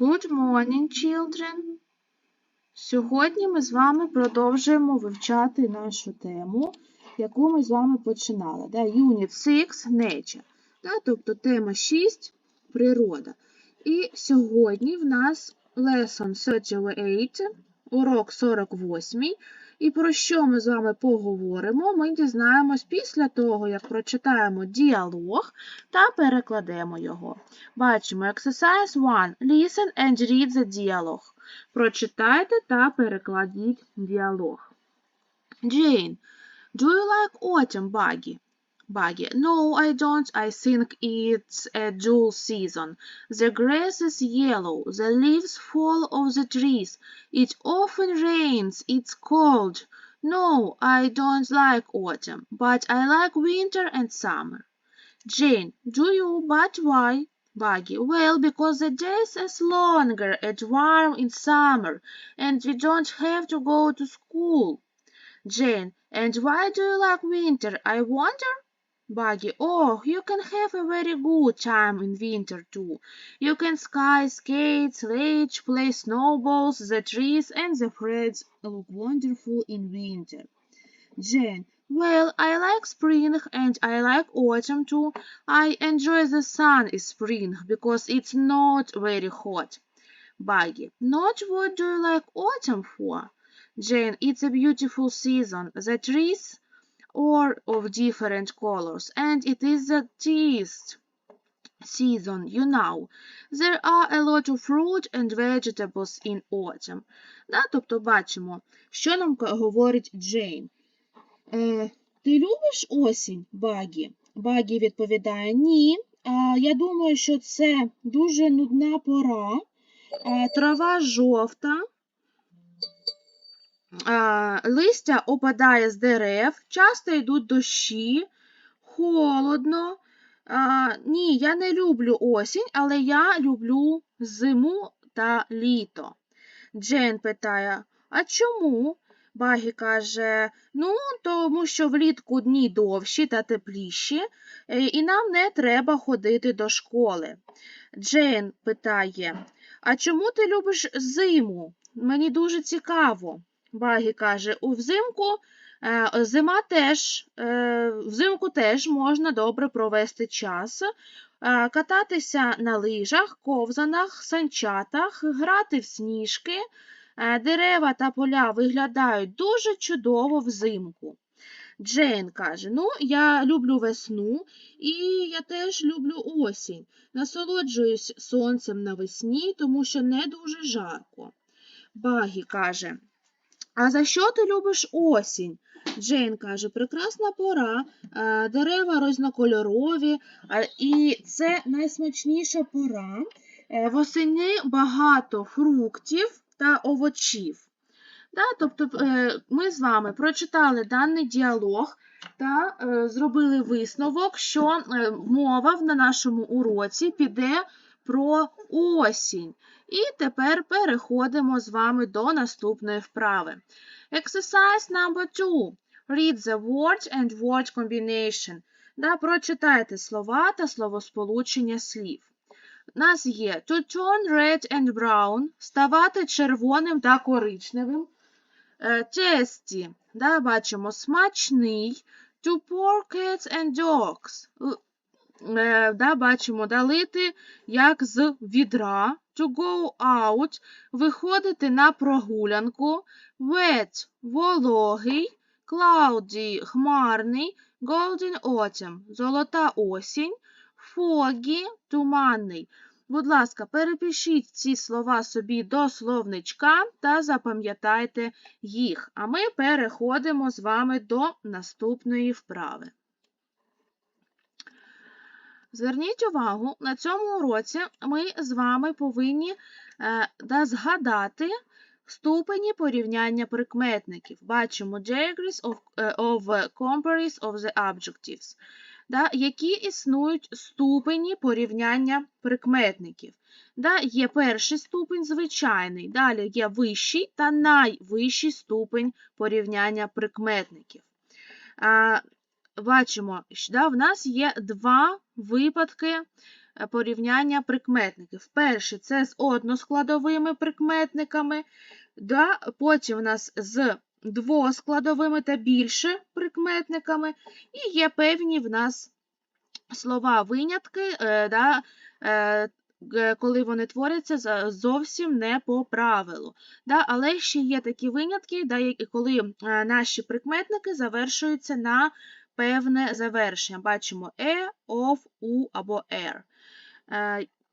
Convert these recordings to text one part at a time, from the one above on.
Good morning, children. Сьогодні ми з вами продовжуємо вивчати нашу тему, яку ми з вами починали. Да? Unit 6 Nature. Да? Тобто тема 6 природа. І сьогодні в нас lesson 38, урок 48. І про що ми з вами поговоримо, ми дізнаємось після того, як прочитаємо діалог та перекладемо його. Бачимо exercise 1. Listen and read the dialogue. Прочитайте та перекладіть діалог. Jane, do you like autumn, Buggy? Buggy, no, I don't. I think it's a dull season. The grass is yellow, the leaves fall off the trees. It often rains, it's cold. No, I don't like autumn, but I like winter and summer. Jane, do you? But why? Buggy, well, because the days is longer and warm in summer, and we don't have to go to school. Jane, and why do you like winter? I wonder. Buggy, oh, you can have a very good time in winter too. You can ski, skate, sledge, play snowballs, the trees and the trees look wonderful in winter. Jane, well, I like spring and I like autumn too. I enjoy the sun in spring because it's not very hot. Buggy, not what do you like autumn for? Jane, it's a beautiful season. The trees are of different colors and it is the teeth season, you know. There are a lot of fruit and vegetables in autumn. Да, тобто бачимо, що нам говорить Джейн. Е, ти любиш осінь, Багі? Багі відповідає ні. А, я думаю, що це дуже нудна пора. Е, трава жовта. Листя опадає з дерев, часто йдуть дощі, холодно. Ні, я не люблю осінь, але я люблю зиму та літо. Джейн питає, а чому? Багі каже, ну, тому що влітку дні довші та тепліші, е, і нам не треба ходити до школи. Джейн питає, а чому ти любиш зиму? Мені дуже цікаво. Багі каже, у взимку е, зима теж, е, взимку теж можна добре провести час, е, кататися на лижах, ковзанах, санчатах, грати в сніжки. Дерева та поля виглядають дуже чудово взимку. Джейн каже: Ну, я люблю весну і я теж люблю осінь. Насолоджуюсь сонцем навесні, тому що не дуже жарко. Багі каже: А за що ти любиш осінь? Джейн каже, прекрасна пора, е, дерева різнокольорові, і це найсмачніша пора. Е, Восени багато фруктів та овочів. Да, тобто е, ми з вами прочитали даний діалог та зробили висновок, що мова на нашому уроці піде про осінь. І тепер переходимо з вами до наступної вправи. Exercise number two. Read the words and word combination. Да, прочитайте слова та словосполучення слів. У нас є to turn red and brown, ставати червоним та коричневим. Tasty, да, бачимо смачний. To pour cats and dogs. Е, Да, бачимо далити як з відра. To go out, виходити на прогулянку. Wet, вологий. Cloudy, хмарний. Golden autumn, золота осінь. Foggy, туманний. Будь ласка, перепишіть ці слова собі до словничка та запам'ятайте їх. А ми переходимо з вами до наступної вправи. Зверніть увагу, на цьому уроці ми з вами повинні е, згадати ступені порівняння прикметників. Бачимо degrees of, е, of comparis of the adjectives да, які існують ступені порівняння прикметників. Да, є перший ступень звичайний, далі є вищий та найвищий ступень порівняння прикметників. Бачимо, що да, в нас є два випадки е, порівняння прикметників. Перший це з односкладовими прикметниками, да? потім у нас з двоскладовими та більше прикметниками, і є певні в нас слова-винятки, е, да? е, коли вони творяться зовсім не по правилу. Да? Але ще є такі винятки, да, коли наші прикметники завершуються на певне завершення. Бачимо е, of, у або er.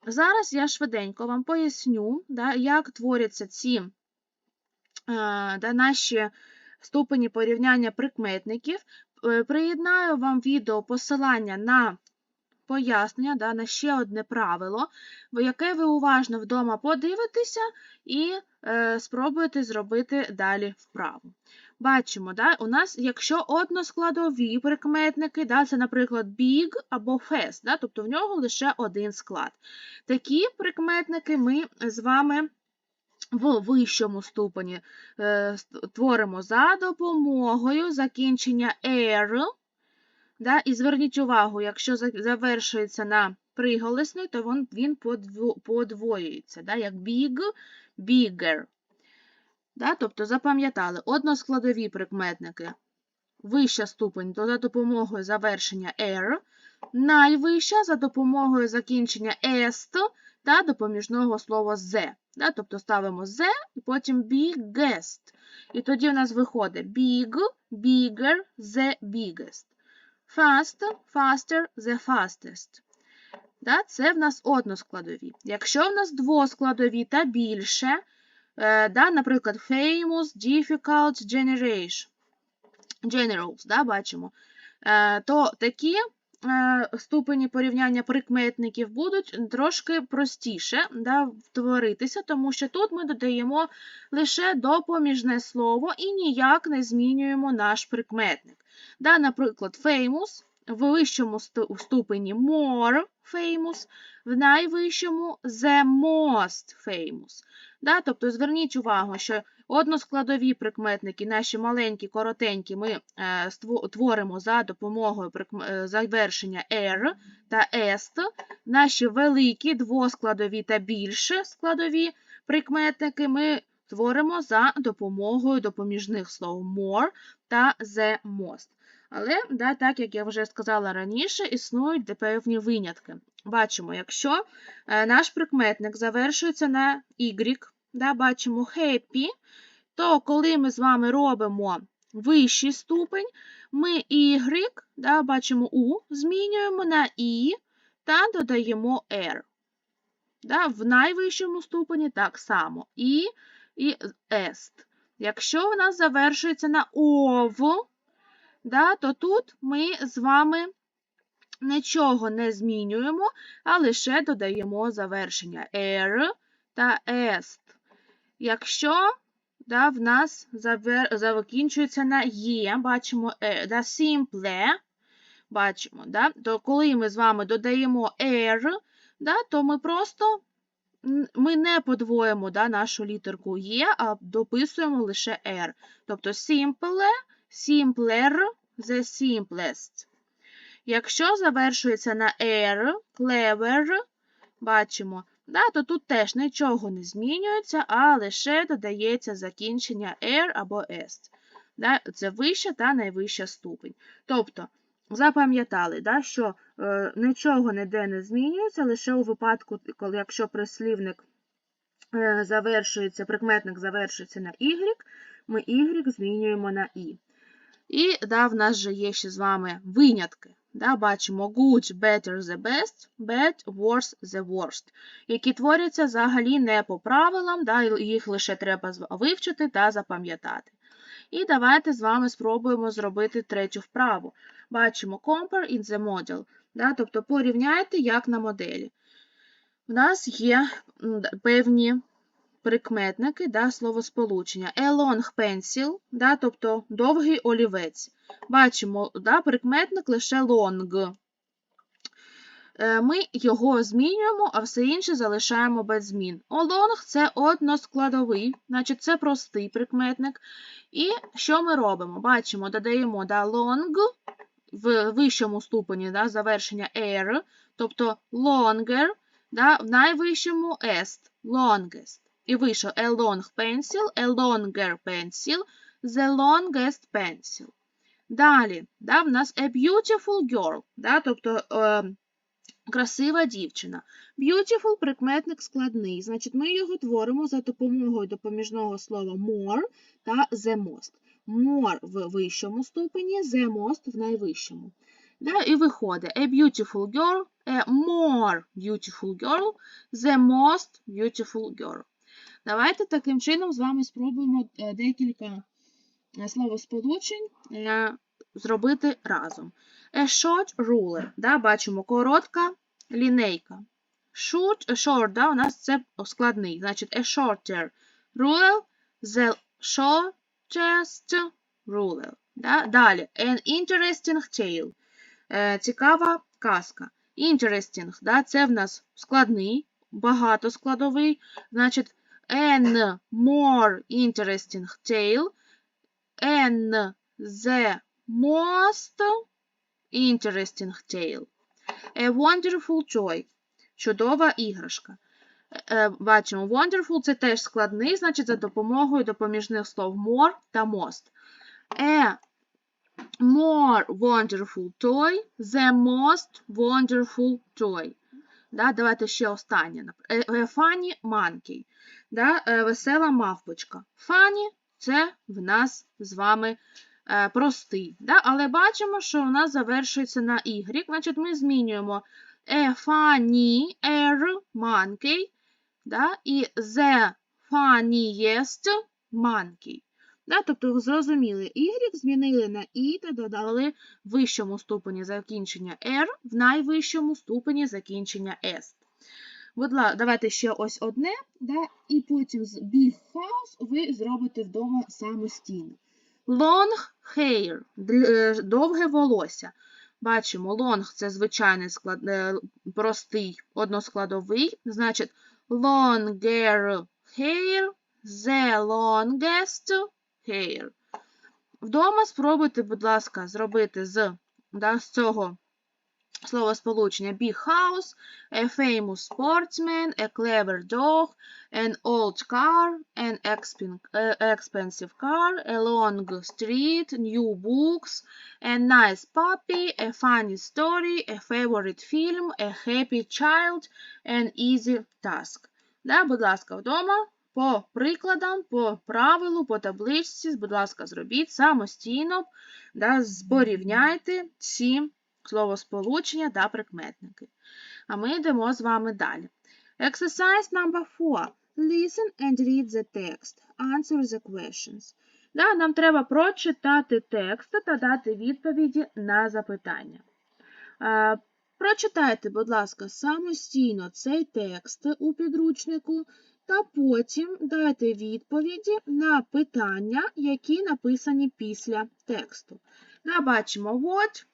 Зараз я швиденько вам поясню, як творяться ці е, наші ступені порівняння прикметників. Приєднаю вам відео посилання на пояснення, на ще одне правило, яке ви уважно вдома подивитеся і е, спробуєте зробити далі вправу. Бачимо, да, у нас, якщо односкладові прикметники, да, це, наприклад, big або fast, да, тобто в нього лише один склад. Такі прикметники ми з вами в вищому ступені е, творимо за допомогою закінчення er, да, і зверніть увагу, якщо завершується на приголосний, то він, він подво- подвоюється, да, як big, bigger. Да, тобто запам'ятали односкладові прикметники. Вища ступень то за допомогою завершення er, найвища за допомогою закінчення est та допоміжного слова the. Да, тобто ставимо the і потім biggest. І тоді в нас виходить big, bigger, the biggest. Fast, faster, the fastest. Да, це в нас односкладові. Якщо в нас двоскладові та більше, да, наприклад, famous, difficult, generation, generals, да, бачимо, е, то такі е, ступені порівняння прикметників будуть трошки простіше да, творитися, тому що тут ми додаємо лише допоміжне слово і ніяк не змінюємо наш прикметник. Да, наприклад, famous в вищому ступені more famous, в найвищому the most famous. Да, тобто зверніть увагу, що односкладові прикметники, наші маленькі, коротенькі, ми е, творимо за допомогою е, завершення er та est. Наші великі, двоскладові та більше складові прикметники ми творимо за допомогою допоміжних слов more та the most. Але, да, так як я вже сказала раніше, існують певні винятки. Бачимо, якщо е, наш прикметник завершується на y, да, бачимо happy, то коли ми з вами робимо вищий ступень, ми y, да, бачимо у, змінюємо на і та додаємо r. Да, в найвищому ступені так само і і est. Якщо в нас завершується на ов, да, то тут ми з вами нічого не змінюємо, а лише додаємо завершення er та est. Якщо да, в нас закінчується на є, бачимо е, да, simple, бачимо, да, то коли ми з вами додаємо er, да, то ми просто ми не подвоїмо да, нашу літерку є, а дописуємо лише r. Тобто simple, simpler, the simplest. Якщо завершується на er, clever, бачимо, да, то тут теж нічого не змінюється, а лише додається закінчення er або est. Да, це вища та найвища ступень. Тобто, запам'ятали, да, що е, нічого ніде не змінюється, лише у випадку, коли якщо прислівник е, завершується, прикметник завершується на y, ми y змінюємо на і. І да, в нас же є ще з вами винятки. Да, бачимо good, better, the best, bad, worse, the worst, які творяться взагалі не по правилам, да, їх лише треба вивчити та запам'ятати. І давайте з вами спробуємо зробити третю вправу. Бачимо compare in the model, да, тобто порівняйте як на моделі. У нас є певні прикметники, да, словосполучення. A long pencil, да, тобто довгий олівець. Бачимо, да, прикметник лише long. Е, Ми його змінюємо, а все інше залишаємо без змін. Long – це односкладовий, значить це простий прикметник. І що ми робимо? Бачимо, додаємо да, long в вищому ступені да, завершення air, тобто longer, да, в найвищому est, longest. І вийшов a long pencil, a longer pencil, the longest pencil. Далі, да, в нас a beautiful girl, да, тобто е, красива дівчина. Beautiful прикметник складний, значить ми його творимо за допомогою допоміжного слова more та the most. More в вищому ступені, the most в найвищому. Да, і виходить a beautiful girl, a more beautiful girl, the most beautiful girl. Давайте таким чином з вами спробуємо е, декілька е, словосполучень е, зробити разом. A short ruler, да, бачимо, коротка лінейка. Short, short, да, у нас це складний, значить a shorter ruler, the shortest ruler. Да? Далі, an interesting tale, е, цікава казка. Interesting, да, це в нас складний, багатоскладовий, значить an more interesting tale, an the most interesting tale. A wonderful toy. Чудова іграшка. Е, Бачимо, wonderful це теж складний, значить, за допомогою допоміжних слов more та most. A more wonderful toy, the most wonderful toy. Да, давайте ще останнє. Е, е, Funny monkey. Да, е, весела мавпочка. Funny – це в нас з вами е, простий. Да? Але бачимо, що у нас завершується на Y, значить ми змінюємо a funny er monkey да? і the funniest monkey. Да? Тобто, зрозуміли, Y змінили на І та додали в вищому ступені закінчення R, в найвищому ступені закінчення S. Давайте ще ось одне, да? і потім з big house ви зробите вдома самостійно. Long hair е, довге волосся. Бачимо, long це звичайний склад, е, простий односкладовий, значить longer hair, the longest hair. Вдома спробуйте, будь ласка, зробити з, да, з цього словосполучення big house, a famous sportsman, a clever dog, an old car, an е, expensive car, a long street, new books, a nice puppy, a funny story, a favorite film, a happy child, an easy task. Да, будь ласка, вдома по прикладам, по правилу, по табличці, будь ласка, зробіть самостійно, да, порівняйте ці словосполучення та прикметники. А ми йдемо з вами далі. Exercise number 4. Listen and read the text. Answer the questions. Да, нам треба прочитати текст та дати відповіді на запитання. Прочитайте, будь ласка, самостійно цей текст у підручнику, та потім дайте відповіді на питання, які написані після тексту. Да, бачимо, what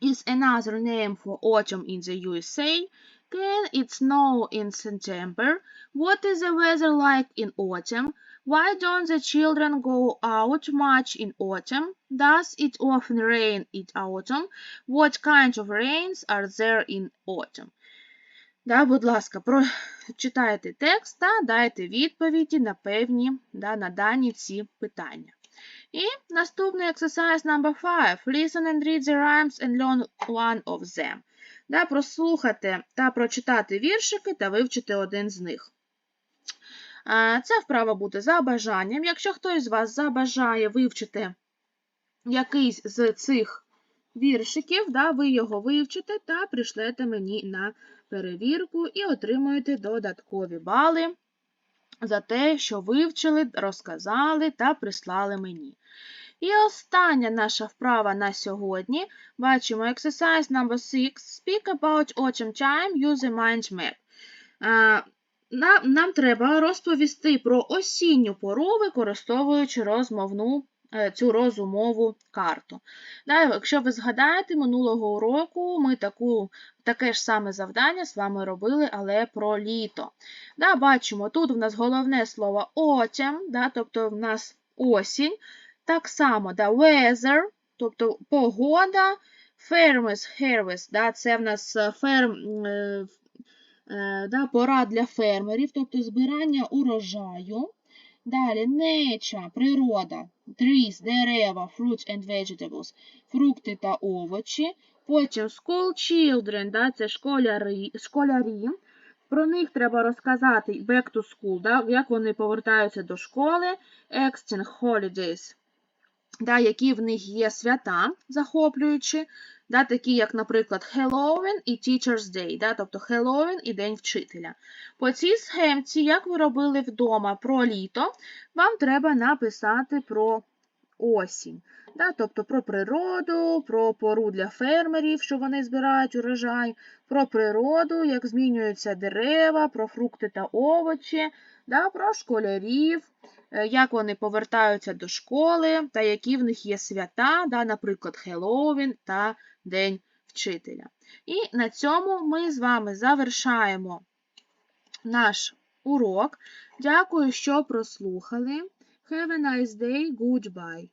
is another name for autumn in the USA? Can it snow in September? What is the weather like in autumn? Why don't the children go out much in autumn? Does it often rain in autumn? What kind of rains are there in autumn? Да, будь ласка, прочитайте текст та дайте відповіді на певні, да, на дані ці питання. І наступний exercise number 5. Listen and read the rhymes and learn one of them. Да, прослухати та прочитати віршики та вивчити один з них. Це вправа буде за бажанням. Якщо хтось з вас забажає вивчити якийсь з цих віршиків, да, ви його вивчите та прийшлете мені на перевірку і отримуєте додаткові бали за те, що вивчили, розказали та прислали мені. І остання наша вправа на сьогодні. Бачимо exercise number 6. Speak about autumn time, a mind map. А, нам, нам треба розповісти про осінню пору, використовуючи розмовну цю розумову карту. Якщо ви згадаєте, минулого уроку ми таку, таке ж саме завдання з вами робили, але про літо. Бачимо, тут в нас головне слово да, тобто в нас осінь. Так само weather, тобто погода, Farmers harvest, це в нас е, е, е, пора для фермерів, тобто збирання урожаю. Далі nature, природа, trees, дерева, fruits and vegetables, фрукти та овочі. Потім school children, да, це школяри, школярі. Про них треба розказати back to school, да, як вони повертаються до школи, extend holidays, да, які в них є свята захоплюючі, да, такі як, наприклад, Halloween і Teacher's Day, да, тобто Halloween і День вчителя. По цій схемці, як ви робили вдома про літо, вам треба написати про осінь. Да, тобто про природу, про пору для фермерів, що вони збирають урожай, про природу, як змінюються дерева, про фрукти та овочі, да, про школярів, як вони повертаються до школи, та які в них є свята, да, наприклад, Хеллоуін та День вчителя. І на цьому ми з вами завершаємо наш урок. Дякую, що прослухали. Have a nice day. Goodbye.